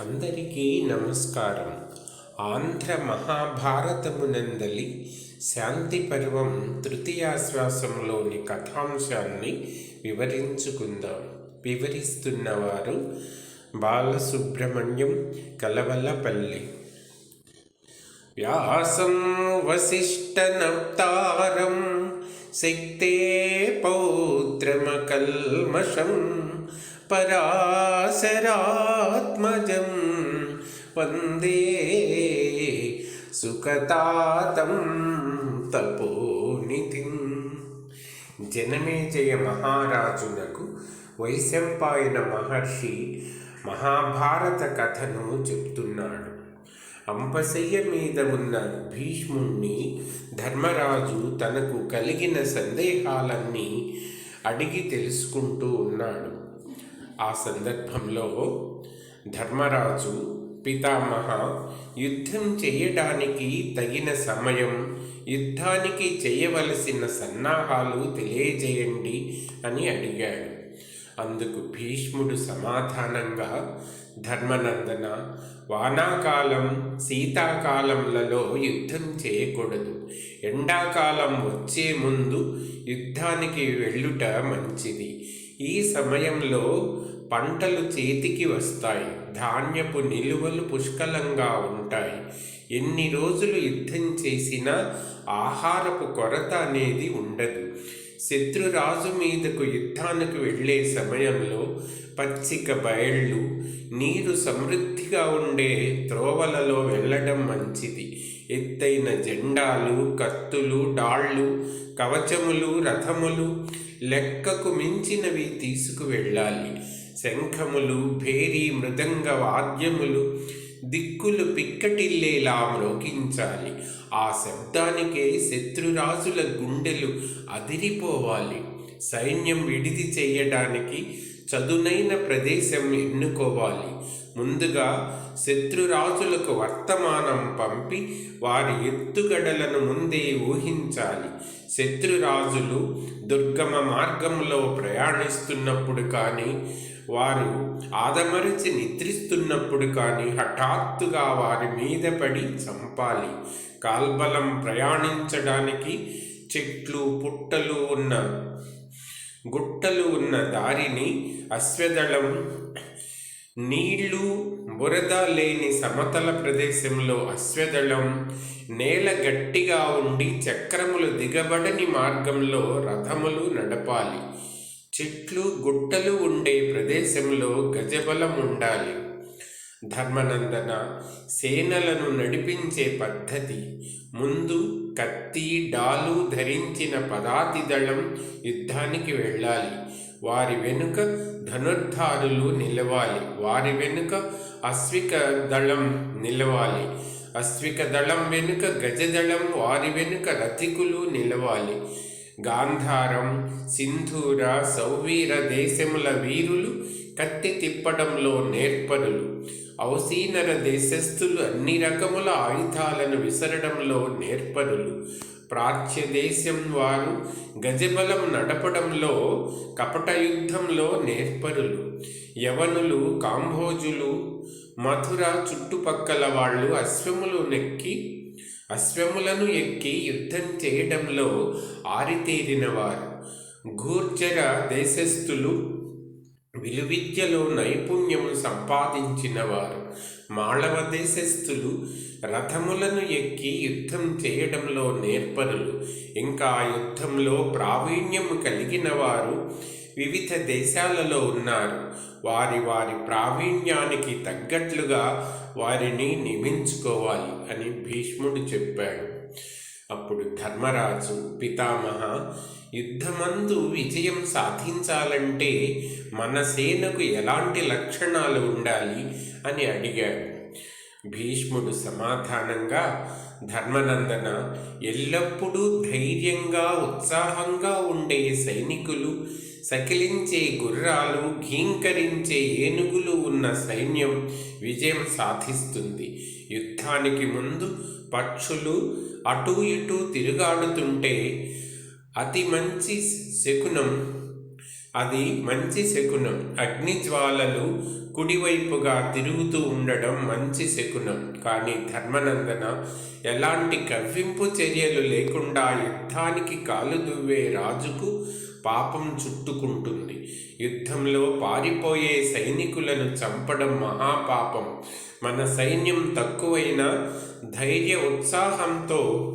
అందరికీ నమస్కారం. ఆంధ్ర మహాభారతమునందలి శాంతి పర్వం తృతీయాశ్వాసంలోని కథాంశాన్ని వివరించుకుందాం. వివరిస్తున్నవారు బాలసుబ్రహ్మణ్యం కలవలపల్లి. వ్యాసం వసిష్ఠనప్తారం శక్తే పౌత్రమకల్మషం పరాశరాత్మజం వందే సుఖతాతం తపోనిధిం జనమేజయ మహారాజునకు వైశంపాయన మహర్షి మహాభారత కథను చెప్తున్నాడు. అంపశయ్య మీద ఉన్న భీష్ముణ్ణి ధర్మరాజు తనకు కలిగిన సందేహాలన్నీ అడిగి తెలుసుకుంటూ ఉన్నాడు. ఆ సందర్భంలో ధర్మరాజు పితామహ యుద్ధం చేయడానికి తగిన సమయం యుద్ధానికి చేయవలసిన సన్నాహాలు తెలియజేయండి అని అడిగాడు. అందుకు భీష్ముడు సమాధానంగా ధర్మనందన వానాకాలం శీతాకాలంలలో యుద్ధం చేయకూడదు. ఎండాకాలం వచ్చే ముందు యుద్ధానికి వెళ్ళుట మంచిది. ఈ సమయంలో పంటలు చేతికి వస్తాయి. ధాన్యపు నిలువలు పుష్కలంగా ఉంటాయి. ఎన్ని రోజులు యుద్ధం చేసినా ఆహారపు కొరత అనేది ఉండదు. శత్రురాజు మీదకు యుద్ధానికి వెళ్ళే సమయంలో పచ్చిక బయళ్ళు నీరు సమృద్ధిగా ఉండే త్రోవలలో వెళ్ళడం మంచిది. ఎత్తైన జెండాలు కత్తులు డాళ్ళు కవచములు రథములు లెక్కకు మించినవి తీసుకువెళ్ళాలి శంఖములు భేరీ మృదంగ వాద్యములు దిక్కులు పిక్కటిల్లేలా మ్రోకించాలి ఆ శబ్దానికే శత్రురాజుల గుండెలు అదిరిపోవాలి. సైన్యం విడిది చేయడానికి చదునైన ప్రదేశం ఎన్నుకోవాలి. ముందుగా శత్రురాజులకు వర్తమానం పంపి వారి ఎత్తుగడలను ముందే ఊహించాలి. శత్రురాజులు దుర్గమ మార్గంలో ప్రయాణిస్తున్నప్పుడు కానీ వారు ఆదమరిచి నిద్రిస్తున్నప్పుడు కానీ హఠాత్తుగా వారి మీద పడి చంపాలి. కాల్బలం ప్రయాణించడానికి చెట్లు పుట్టలు ఉన్న గుట్టలు ఉన్న దారిని అశ్వదళం నీళ్ళు బురద లేని సమతల ప్రదేశంలో అశ్వదళం నేల గట్టిగా ఉండి చక్రములు దిగబడని మార్గంలో రథములు నడపాలి. చెట్లు గుట్టలు ఉండే ప్రదేశంలో గజబలం ఉండాలి. ధర్మనందన సేనలను నడిపించే పద్ధతి. ముందు కత్తి డాలు ధరించిన పదాతి దళం యుద్ధానికి వెళ్ళాలి. వారి వెనుక ధనుర్ధారులు నిలవాలి. వారి వెనుక అశ్విక దళం నిలవాలి. అశ్విక దళం వెనుక గజదళం వారి వెనుక రథికులు నిలవాలి. గాంధారం సింధూర సౌవీర దేశముల వీరులు కత్తి తిప్పడంలో నేర్పరులు. ఔసీనర దేశస్థులు అన్ని రకముల ఆయుధాలను విసరడంలో నేర్పరులు. ప్రాచ్య దేశం వారు గజబలం నడపడంలో కపట యుద్ధంలో నేర్పరులు. యవనులు కాంభోజులు మధుర చుట్టుపక్కల వాళ్ళు అశ్వములు నెక్కి అశ్వములను ఎక్కి యుద్ధం చేయడంలో ఆరితేరినవారు. గూర్జర దేశస్థులు విలువిద్యలో నైపుణ్యము సంపాదించినవారు. మాళవ దేశస్థులు రథములను ఎక్కి యుద్ధం చేయడంలో నేర్పరులు ఇంకా యుద్ధంలో ప్రావీణ్యము కలిగిన వారు వివిధ దేశాలలో ఉన్నారు. వారి వారి ప్రావీణ్యానికి తగ్గట్లుగా వారిని నియమించుకోవాలి అని భీష్ముడు చెప్పాడు. అప్పుడు ధర్మరాజు పితామహ యుద్ధమందు విజయం సాధించాలంటే మన సేనకు ఎలాంటి లక్షణాలు ఉండాలి అని అడిగాడు. భీష్ముడు సమాధానంగా ధర్మనందన ఎల్లప్పుడూ ధైర్యంగా ఉత్సాహంగా ఉండే సైనికులు సకిలించే గుర్రాలు ఘీంకరించే ఏనుగులు ఉన్న సైన్యం విజయం సాధిస్తుంది. యుద్ధానికి ముందు పక్షులు అటూ ఇటూ తిరుగాడుతుంటే అతి మంచి శకునం అది మంచి శకునం. అగ్నిజ్వాలలు కుడివైపుగా తిరుగుతూ ఉండడం మంచి శకునం. కానీ ధర్మనందన ఎలాంటి కవ్వింపు చర్యలు లేకుండా యుద్ధానికి కాలు దువ్వే రాజుకు పాపం చుట్టుకుంటుంది. యుద్ధంలో పారిపోయే సైనికులను చంపడం మహాపాపం. మన సైన్యం తక్కువైన ధైర్య ఉత్సాహంతో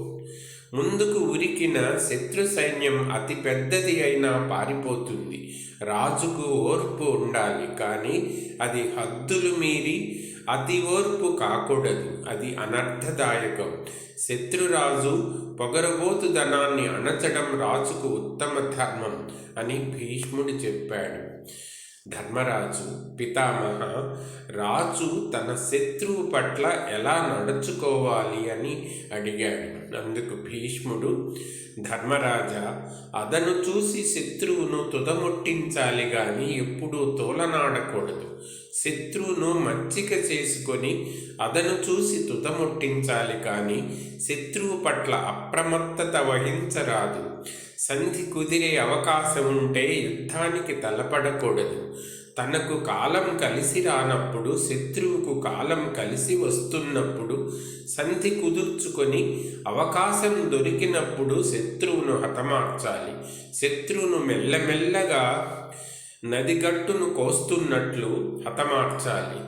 ముందుకు ఉరికిన శత్రు సైన్యం అతి పెద్దది అయినా పారిపోతుంది. రాజుకు ఓర్పు ఉండాలి కానీ అది హద్దులు మీరి అతి ఓర్పు కాకూడదు. అది అనర్థదాయకం. శత్రురాజు పొగరబోతుదనాన్ని అణచడం రాజుకు ఉత్తమ ధర్మం అని భీష్ముడు చెప్పాడు. ధర్మరాజు పితామహ రాజు తన శత్రువు పట్ల ఎలా నడుచుకోవాలి అని అడిగాడు. అందుకు భీష్ముడు ధర్మరాజా అదను చూసి శత్రువును తుదముట్టించాలి గాని ఎప్పుడూ తోలనాడకూడదు. శత్రువును మచ్చిక చేసుకొని అదను చూసి తుతముట్టించాలి కానీ శత్రువు పట్ల అప్రమత్తత వహించరాదు. సంధి కుదిరే అవకాశం ఉంటే యుద్ధానికి తలపడకూడదు. తనకు కాలం కలిసి రానప్పుడు శత్రువుకు కాలం కలిసి వస్తున్నప్పుడు సంధి కుదుర్చుకొని అవకాశం దొరికినప్పుడు శత్రువును హతమార్చాలి. శత్రువును మెల్లమెల్లగా నది గట్టును కోస్తున్నట్లు హతమార్చాలి.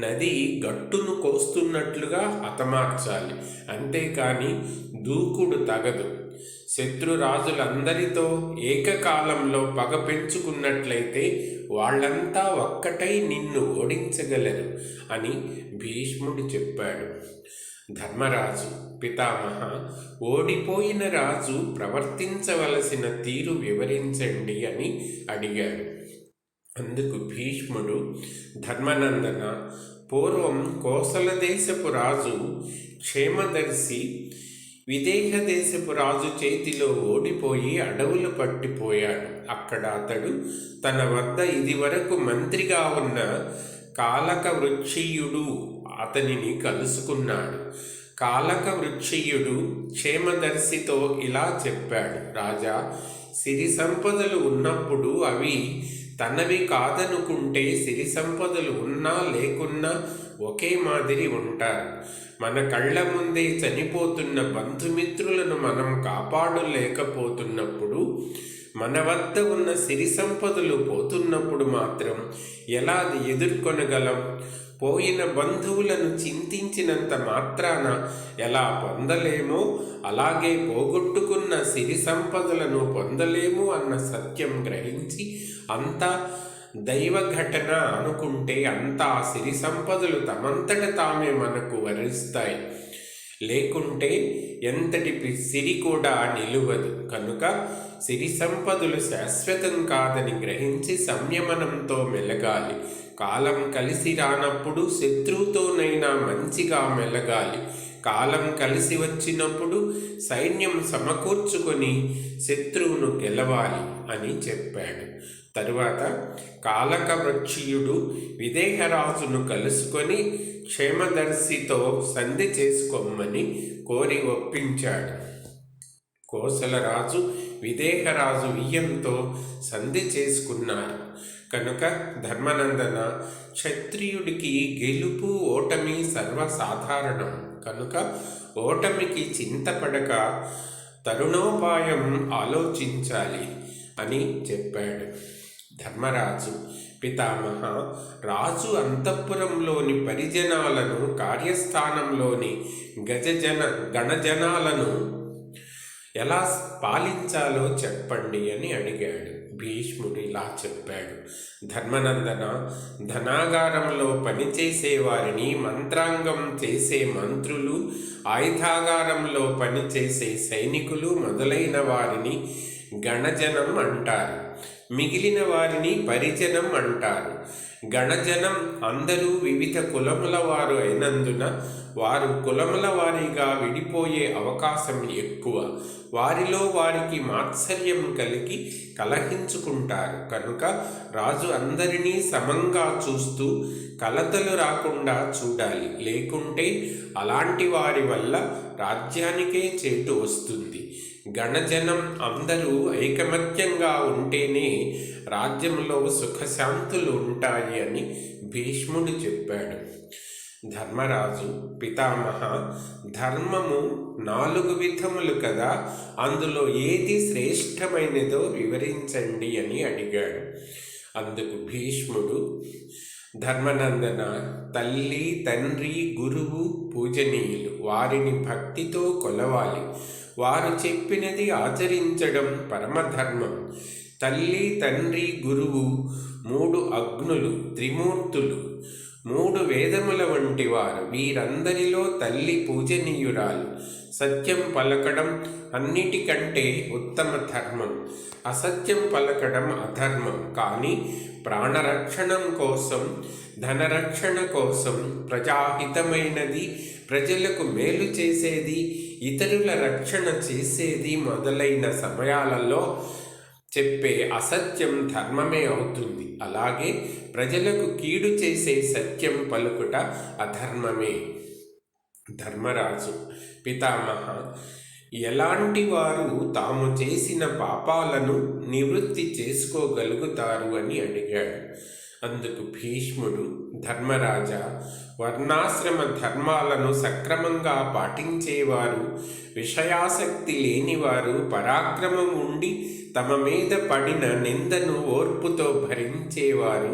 నది గట్టును కోస్తున్నట్లుగా హతమార్చాలి. అంతేకాని దూకుడు తగదు. శత్రురాజులందరితో ఏకకాలంలో పగ పెంచుకున్నట్లయితే వాళ్ళంతా ఒక్కటై నిన్ను ఓడించగలరు అని భీష్ముడు చెప్పాడు. ధర్మరాజు పితామహ ఓడిపోయిన రాజు ప్రవర్తించవలసిన తీరు వివరించండి అని అడిగాడు. అందుకు భీష్ముడు ధర్మనందన పూర్వం కోసల దేశపు రాజు క్షేమదర్శి విదేహ దేశపు రాజు చేతిలో ఓడిపోయి అడవులు పట్టిపోయాడు. అక్కడ అతడు తన వద్ద ఇదివరకు మంత్రిగా ఉన్న కాలక వృక్షీయుడు అతనిని కలుసుకున్నాడు. కాలక వృక్షీయుడు క్షేమదర్శితో ఇలా చెప్పాడు. రాజా సిరి సంపదలు ఉన్నప్పుడు అవి తనవి కాదనుకుంటే సిరి సంపదలు ఉన్నా లేకున్నా ఒకే మాదిరి ఉంటారు మన కళ్ళ ముందే చనిపోతున్న బంధుమిత్రులను మనం కాపాడలేకపోతున్నప్పుడు మన వద్ద ఉన్న సిరి సంపదలు పోతున్నప్పుడు మాత్రం ఎలా అది ఎదుర్కొనగలం? పోయిన బంధువులను చింతించినంత మాత్రాన ఎలా పొందలేమో అలాగే పోగొట్టుకున్న సిరి సంపదలను పొందలేము అన్న సత్యం గ్రహించి అంతా దైవ ఘటన అనుకుంటే అంతా సిరి సంపదలు తమంతట తామే మనకు వరిస్తాయి. లేకుంటే ఎంతటి సిరి కూడా నిలువదు. కనుక సిరి సంపదలు శాశ్వతం కాదని గ్రహించి సంయమనంతో మెలగాలి. కాలం కలిసి రానప్పుడు శత్రువుతోనైనా మంచిగా మెలగాలి. కాలం కలిసి వచ్చినప్పుడు సైన్యం సమకూర్చుకొని శత్రువును గెలవాలి అని చెప్పాడు. తరువాత కాలక వృక్షీయుడు విదేహరాజును కలుసుకొని క్షేమదర్శితో సంధి చేసుకోమని కోరి ఒప్పించాడు. కోసలరాజు విదేహరాజు వియ్యంతో సంధి చేసుకున్నారు. కనుక ధర్మనందన క్షత్రియుడికి గెలుపు ఓటమి సర్వసాధారణం. కనుక ఓటమికి చింతపడక తరుణోపాయం ఆలోచించాలి అని చెప్పాడు. ధర్మరాజు పితామహ రాజు అంతఃపురంలోని పరిజనాలను కార్యస్థానంలోని గజజన గణజనాలను ఎలా పాలించాలో చెప్పండి అని అడిగాడు. భీష్ముడు ఇలా చెప్పాడు. ధర్మనందన ధనాగారంలో పనిచేసేవారిని మంత్రాంగం చేసే మంత్రులు ఆయుధాగారంలో పనిచేసే సైనికులు మొదలైన వారిని గణజనం అంటారు. మిగిలిన వారిని పరిజనం అంటారు. గణజనం అందరూ వివిధ కులముల వారు అయినందున వారు కులముల వారీగా విడిపోయే అవకాశం ఎక్కువ. వారిలో వారికి మాత్సర్యం కలిగి కలహించుకుంటారు. కనుక రాజు అందరినీ సమంగా చూస్తూ కలతలు రాకుండా చూడాలి. లేకుంటే అలాంటి వారి వల్ల రాజ్యానికే చేటు వస్తుంది. గణజనం అందరూ ఐకమత్యంగా ఉంటేనే రాజ్యంలో సుఖశాంతులు ఉంటాయి అని భీష్ముడు చెప్పాడు. ధర్మరాజు పితామహ ధర్మము నాలుగు విధములు కదా అందులో ఏది శ్రేష్టమైనదో వివరించండి అని అడిగాడు. అందుకు భీష్ముడు ధర్మనందన తల్లి తండ్రి గురువు పూజనీయులు వారిని భక్తితో కొలవాలి. వారు చెప్పినది ఆచరించడం పరమధర్మం. తల్లి తండ్రి గురువు మూడు అగ్నులు త్రిమూర్తులు మూడు వేదముల వంటి వారు. వీరందరిలో తల్లి పూజనీయురాలు. సత్యం పలకడం అన్నిటికంటే ఉత్తమ ధర్మం. అసత్యం పలకడం అధర్మం. కానీ ప్రాణరక్షణం కోసం ధనరక్షణ కోసం ప్రజాహితమైనది ప్రజలకు మేలు చేసేది ఇతరుల రక్షణ చేసేది మొదలైన సమయాలలో చెప్పే అసత్యం ధర్మమే అవుతుంది. అలాగే ప్రజలకు కీడు చేసే సత్యం పలుకుట అధర్మమే. ధర్మరాజు పితామహ ఎలాంటి వారు తాము చేసిన పాపాలను నివృత్తి చేసుకోగలుగుతారు అని అడిగాడు. అందుకు భీష్ముడు ధర్మరాజా వర్ణాశ్రమ ధర్మాలను సక్రమంగా పాటించేవారు విషయాసక్తి లేనివారు పరాక్రమం ఉండి తమ మీద పడిన నిందను ఓర్పుతో భరించేవారు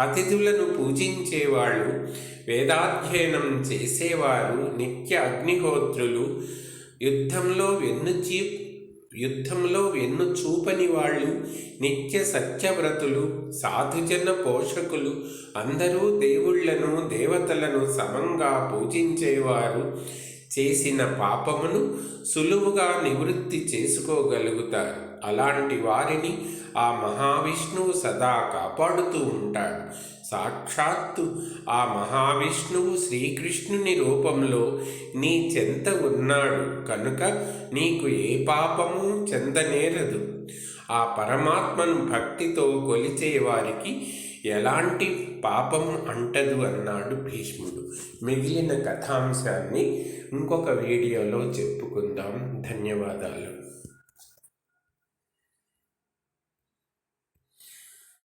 అతిథులను పూజించేవాళ్ళు వేదాధ్యయనం చేసేవారు నిత్య అగ్నిహోత్రులు యుద్ధంలో వెన్నుచీ యుద్ధంలో వెన్ను చూపని వాళ్ళు నిత్య సత్యవ్రతులు సాధుజన పోషకులు అందరూ దేవుళ్ళను దేవతలను సమంగా పూజించేవారు. చేసిన పాపమును సులువుగా నివృత్తి చేసుకోగలుగుతారు. అలాంటి వారిని ఆ మహావిష్ణువు సదా కాపాడుతూ ఉంటాడు. సాక్షాత్తు ఆ మహావిష్ణువు శ్రీకృష్ణుని రూపంలో నీ చెంత ఉన్నాడు. కనుక నీకు ఏ పాపము చెందనేరదు. ఆ పరమాత్మను భక్తితో కొలిచే వారికి ఎలాంటి పాపం అంటదు అన్నాడు భీష్ముడు. మిగిలిన కథాంశాన్ని ఇంకొక వీడియోలో చెప్పుకుందాం. ధన్యవాదాలు.